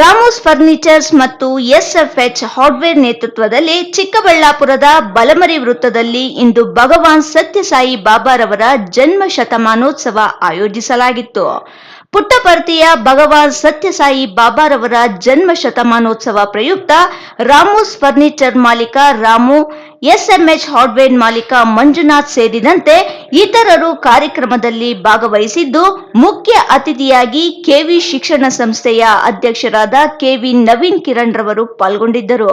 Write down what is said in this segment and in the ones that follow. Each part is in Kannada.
ರಾಮೋಸ್ ಫರ್ನಿಚರ್ಸ್ ಮತ್ತು ಎಸ್ಎಫ್ಎಚ್ ಹಾರ್ಡ್ವೇರ್ ನೇತೃತ್ವದಲ್ಲಿ ಚಿಕ್ಕಬಳ್ಳಾಪುರದ ಬಲಮರಿ ವೃತ್ತದಲ್ಲಿ ಇಂದು ಭಗವಾನ್ ಸತ್ಯಸಾಯಿ ಬಾಬಾರವರ ಜನ್ಮ ಶತಮಾನೋತ್ಸವ ಆಯೋಜಿಸಲಾಗಿತ್ತು. ಪುಟ್ಟಪರ್ತಿಯ ಭಗವಾನ್ ಸತ್ಯಸಾಯಿ ಬಾಬಾರವರ ಜನ್ಮ ಶತಮಾನೋತ್ಸವ ಪ್ರಯುಕ್ತ ರಾಮೋಸ್ ಫರ್ನಿಚರ್ ಮಾಲೀಕ ರಾಮು ಎಸ್ಎಂಎಚ್ ಹಾರ್ಡ್ವೇರ್ ಮಾಲೀಕ ಮಂಜುನಾಥ್ ಸೇರಿದಂತೆ ಇತರರು ಕಾರ್ಯಕ್ರಮದಲ್ಲಿ ಭಾಗವಹಿಸಿದ್ದು, ಮುಖ್ಯ ಅತಿಥಿಯಾಗಿ ಕೆವಿ ಶಿಕ್ಷಣ ಸಂಸ್ಥೆಯ ಅಧ್ಯಕ್ಷರಾದ ಕೆವಿ ನವೀನ್ ಕಿರಣ್ ರವರು ಪಾಲ್ಗೊಂಡಿದ್ದರು.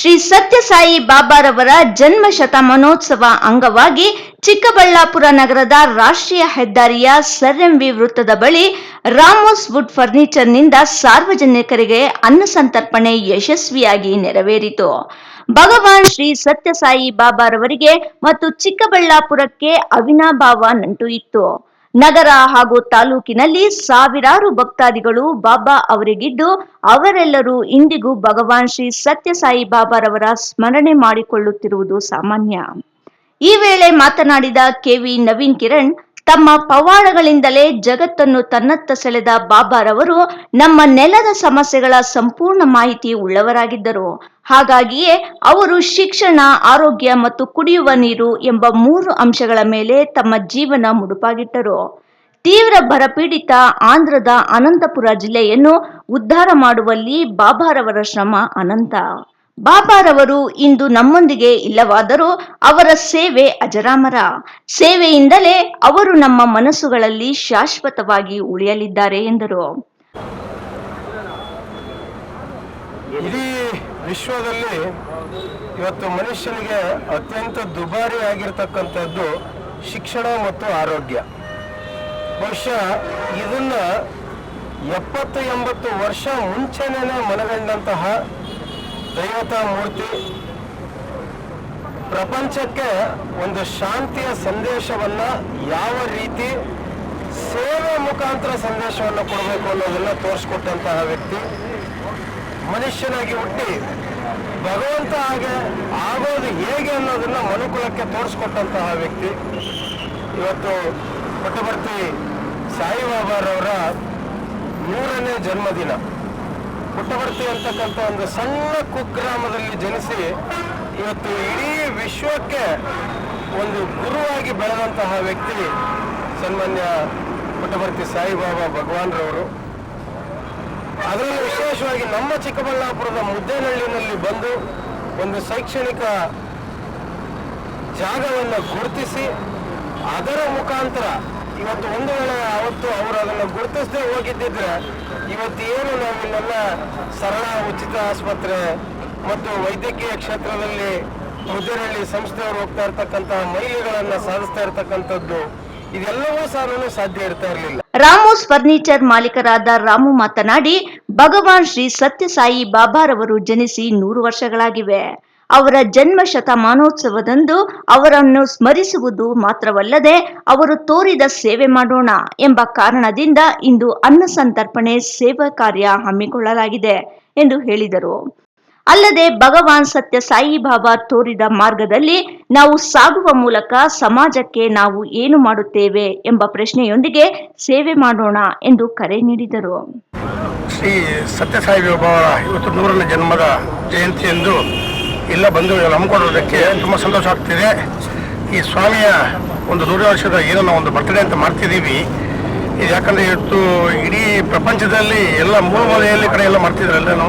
ಶ್ರೀ ಸತ್ಯಸಾಯಿ ಬಾಬಾರವರ ಜನ್ಮ ಶತಮಾನೋತ್ಸವ ಅಂಗವಾಗಿ ಚಿಕ್ಕಬಳ್ಳಾಪುರ ನಗರದ ರಾಷ್ಟ್ರೀಯ ಹೆದ್ದಾರಿಯ ಸರ್ ಎಂವಿ ವೃತ್ತದ ಬಳಿ ರಾಮೋಸ್ ವುಡ್ ಫರ್ನಿಚರ್ನಿಂದ ಸಾರ್ವಜನಿಕರಿಗೆ ಅನ್ನ ಸಂತರ್ಪಣೆ ಯಶಸ್ವಿಯಾಗಿ ನೆರವೇರಿತು. ಭಗವಾನ್ ಶ್ರೀ ಸತ್ಯಸಾಯಿ ಬಾಬಾರವರಿಗೆ ಮತ್ತು ಚಿಕ್ಕಬಳ್ಳಾಪುರಕ್ಕೆ ಅವಿನಾಭಾವ ನಂಟು ಇತ್ತು. ನಗರ ಹಾಗೂ ತಾಲೂಕಿನಲ್ಲಿ ಸಾವಿರಾರು ಭಕ್ತಾದಿಗಳು ಬಾಬಾ ಅವರಿಗಿದ್ದು ಅವರೆಲ್ಲರೂ ಇಂದಿಗೂ ಭಗವಾನ್ ಶ್ರೀ ಸತ್ಯಸಾಯಿ ಬಾಬಾರವರ ಸ್ಮರಣೆ ಮಾಡಿಕೊಳ್ಳುತ್ತಿರುವುದು ಸಾಮಾನ್ಯ. ಈ ವೇಳೆ ಮಾತನಾಡಿದ ಕೆವಿ ನವೀನ್ ಕಿರಣ್ ತಮ್ಮ ಪವಾಡಗಳಿಂದಲೇ ಜಗತ್ತನ್ನು ತನ್ನತ್ತ ಸೆಳೆದ ಬಾಬಾರವರು ನಮ್ಮ ನೆಲದ ಸಮಸ್ಯೆಗಳ ಸಂಪೂರ್ಣ ಮಾಹಿತಿ ಉಳ್ಳವರಾಗಿದ್ದರು. ಹಾಗಾಗಿಯೇ ಅವರು ಶಿಕ್ಷಣ, ಆರೋಗ್ಯ ಮತ್ತು ಕುಡಿಯುವ ನೀರು ಎಂಬ ಮೂರು ಅಂಶಗಳ ಮೇಲೆ ತಮ್ಮ ಜೀವನ ಮುಡುಪಾಗಿಟ್ಟರು. ತೀವ್ರ ಬರಪೀಡಿತ ಆಂಧ್ರದ ಅನಂತಪುರ ಜಿಲ್ಲೆಯನ್ನು ಉದ್ಧಾರ ಮಾಡುವಲ್ಲಿ ಬಾಬಾರವರ ಶ್ರಮ ಅನಂತ. ಬಾಬಾರವರು ಇಂದು ನಮ್ಮೊಂದಿಗೆ ಇಲ್ಲವಾದರೂ ಅವರ ಸೇವೆ ಅಜರಾಮರ. ಸೇವೆಯಿಂದಲೇ ಅವರು ನಮ್ಮ ಮನಸ್ಸುಗಳಲ್ಲಿ ಶಾಶ್ವತವಾಗಿ ಉಳಿಯಲಿದ್ದಾರೆ ಎಂದರು. ವಿಶ್ವದಲ್ಲಿ ಇವತ್ತು ಮನುಷ್ಯನಿಗೆ ಅತ್ಯಂತ ದುಬಾರಿ ಆಗಿರ್ತಕ್ಕಂಥದ್ದು ಶಿಕ್ಷಣ ಮತ್ತು ಆರೋಗ್ಯ. ಬಹುಶಃ ಇದನ್ನ ಎಪ್ಪತ್ತು ಎಂಬತ್ತು ವರ್ಷ ಮುಂಚೆನೇ ಮನಗಂಡಂತಹ ದೈವತ ಮೂರ್ತಿ. ಪ್ರಪಂಚಕ್ಕೆ ಒಂದು ಶಾಂತಿಯ ಸಂದೇಶವನ್ನ ಯಾವ ರೀತಿ ಸೇವೆ ಮುಖಾಂತರ ಸಂದೇಶವನ್ನು ಕೊಡಬೇಕು ಅನ್ನೋದನ್ನ ತೋರಿಸ್ಕೊಟ್ಟಂತಹ ವ್ಯಕ್ತಿ. ಮನುಷ್ಯನಾಗಿ ಹುಟ್ಟಿ ಭಗವಂತ ಹಾಗೆ ಆಗೋದು ಹೇಗೆ ಅನ್ನೋದನ್ನ ಮನುಕುಲಕ್ಕೆ ತೋರಿಸ್ಕೊಟ್ಟಂತಹ ವ್ಯಕ್ತಿ. ಇವತ್ತು ಪುಟ್ಟಭರ್ತಿ ಸಾಯಿಬಾಬಾರವರ ಮೂರನೇ ಜನ್ಮದಿನ. ಪುಟ್ಟಭರ್ತಿ ಅಂತಕ್ಕಂಥ ಒಂದು ಸಣ್ಣ ಕುಗ್ರಾಮದಲ್ಲಿ ಜನಿಸಿ ಇವತ್ತು ಇಡೀ ವಿಶ್ವಕ್ಕೆ ಒಂದು ಗುರುವಾಗಿ ಬೆಳೆದಂತಹ ವ್ಯಕ್ತಿ ಸನ್ಮಾನ್ಯ ಪುಟ್ಟಭರ್ತಿ ಸಾಯಿಬಾಬಾ ಭಗವಾನ್ರವರು. ಅದರಲ್ಲಿ ವಿಶೇಷವಾಗಿ ನಮ್ಮ ಚಿಕ್ಕಬಳ್ಳಾಪುರದ ಮುದ್ದೇನಹಳ್ಳಿನಲ್ಲಿ ಬಂದು ಒಂದು ಶೈಕ್ಷಣಿಕ ಜಾಗವನ್ನು ಗುರುತಿಸಿ ಅದರ ಮುಖಾಂತರ ಇವತ್ತು ಒಂದು ವೇಳೆ ಅವತ್ತು ಅವರು ಅದನ್ನು ಗುರುತಿಸದೆ ಹೋಗಿದ್ದಿದ್ರೆ ಇವತ್ತು ಏನು ನಾವಿಲ್ಲೆಲ್ಲ ಸರಳ, ಉಚಿತ ಆಸ್ಪತ್ರೆ ಮತ್ತು ವೈದ್ಯಕೀಯ ಕ್ಷೇತ್ರದಲ್ಲಿ ಮುದ್ದೇನಹಳ್ಳಿ ಸಂಸ್ಥೆಯವರು ಹೋಗ್ತಾ ಇರ್ತಕ್ಕಂತಹ ಮೈಲಿಗಳನ್ನು ಸಾಧಿಸ್ತಾ ಇರ್ತಕ್ಕಂಥದ್ದು, ಇದೆಲ್ಲವೂ ಸಹ ಸಾಧ್ಯ ಇರ್ತಾ ಇರಲಿಲ್ಲ. ರಾಮೋಸ್ ಫರ್ನಿಚರ್ ಮಾಲೀಕರಾದ ರಾಮು ಮಾತನಾಡಿ, ಭಗವಾನ್ ಶ್ರೀ ಸತ್ಯಸಾಯಿ ಬಾಬಾರವರು ಜನಿಸಿ ನೂರು ವರ್ಷಗಳಾಗಿವೆ. ಅವರ ಜನ್ಮ ಶತಮಾನೋತ್ಸವದಂದು ಅವರನ್ನು ಸ್ಮರಿಸುವುದು ಮಾತ್ರವಲ್ಲದೆ ಅವರು ತೋರಿದ ಸೇವೆ ಮಾಡೋಣ ಎಂಬ ಕಾರಣದಿಂದ ಇಂದು ಅನ್ನ ಸಂತರ್ಪಣೆ ಸೇವಾ ಕಾರ್ಯ ಹಮ್ಮಿಕೊಳ್ಳಲಾಗಿದೆ ಎಂದು ಹೇಳಿದರು. ಅಲ್ಲದೆ ಭಗವಾನ್ ಸತ್ಯ ಸಾಯಿ ಬಾಬಾ ತೋರಿದ ಮಾರ್ಗದಲ್ಲಿ ನಾವು ಸಾಗುವ ಮೂಲಕ ಸಮಾಜಕ್ಕೆ ನಾವು ಏನು ಮಾಡುತ್ತೇವೆ ಎಂಬ ಪ್ರಶ್ನೆಯೊಂದಿಗೆ ಸೇವೆ ಮಾಡೋಣ ಎಂದು ಕರೆ ನೀಡಿದರು. ಶ್ರೀ ಸತ್ಯಸಾಯಿ ಬಾಬಾ ಇವತ್ತು ನೂರನೇ ಜನ್ಮದ ಜಯಂತಿಯಂದು ಎಲ್ಲ ಬಂದು ನಮ್ಕೊಡೋದಕ್ಕೆ ತುಂಬ ಸಂತೋಷ ಆಗ್ತಿದೆ. ಈ ಸ್ವಾಮಿಯ ಒಂದು ನೂರು ವರ್ಷದ ಏನೋ ಒಂದು ಬರ್ತಡೇ ಅಂತ ಮಾಡ್ತಿದ್ದೀವಿ. ಇದು ಯಾಕಂದರೆ ಇವತ್ತು ಇಡೀ ಪ್ರಪಂಚದಲ್ಲಿ ಎಲ್ಲ ಮೂಲ ಮೂಲೆಯಲ್ಲಿ ಕಡೆ ಎಲ್ಲ ಮಾಡ್ತಿದ್ರು ಎಲ್ಲನೂ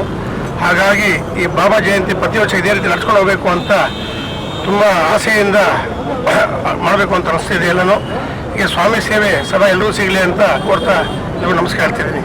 ಹಾಗಾಗಿ ಈ ಬಾಬಾ ಜಯಂತಿ ಪ್ರತಿ ವರ್ಷ ಇದೇ ರೀತಿ ನಡ್ಸ್ಕೊಂಡು ಹೋಗಬೇಕು ಅಂತ ತುಂಬ ಆಸೆಯಿಂದ ಮಾಡಬೇಕು ಅಂತ ಅನಿಸ್ತಿದೆ ಎಲ್ಲನೂ. ಈಗ ಸ್ವಾಮಿ ಸೇವೆ ಸದಾ ಎಲ್ಲರೂ ಸಿಗಲಿ ಅಂತ ಕೋರ್ತಾ ನಿಮಗೆ ನಮಸ್ಕಾರ ಹೇಳ್ತಿದ್ದೀನಿ.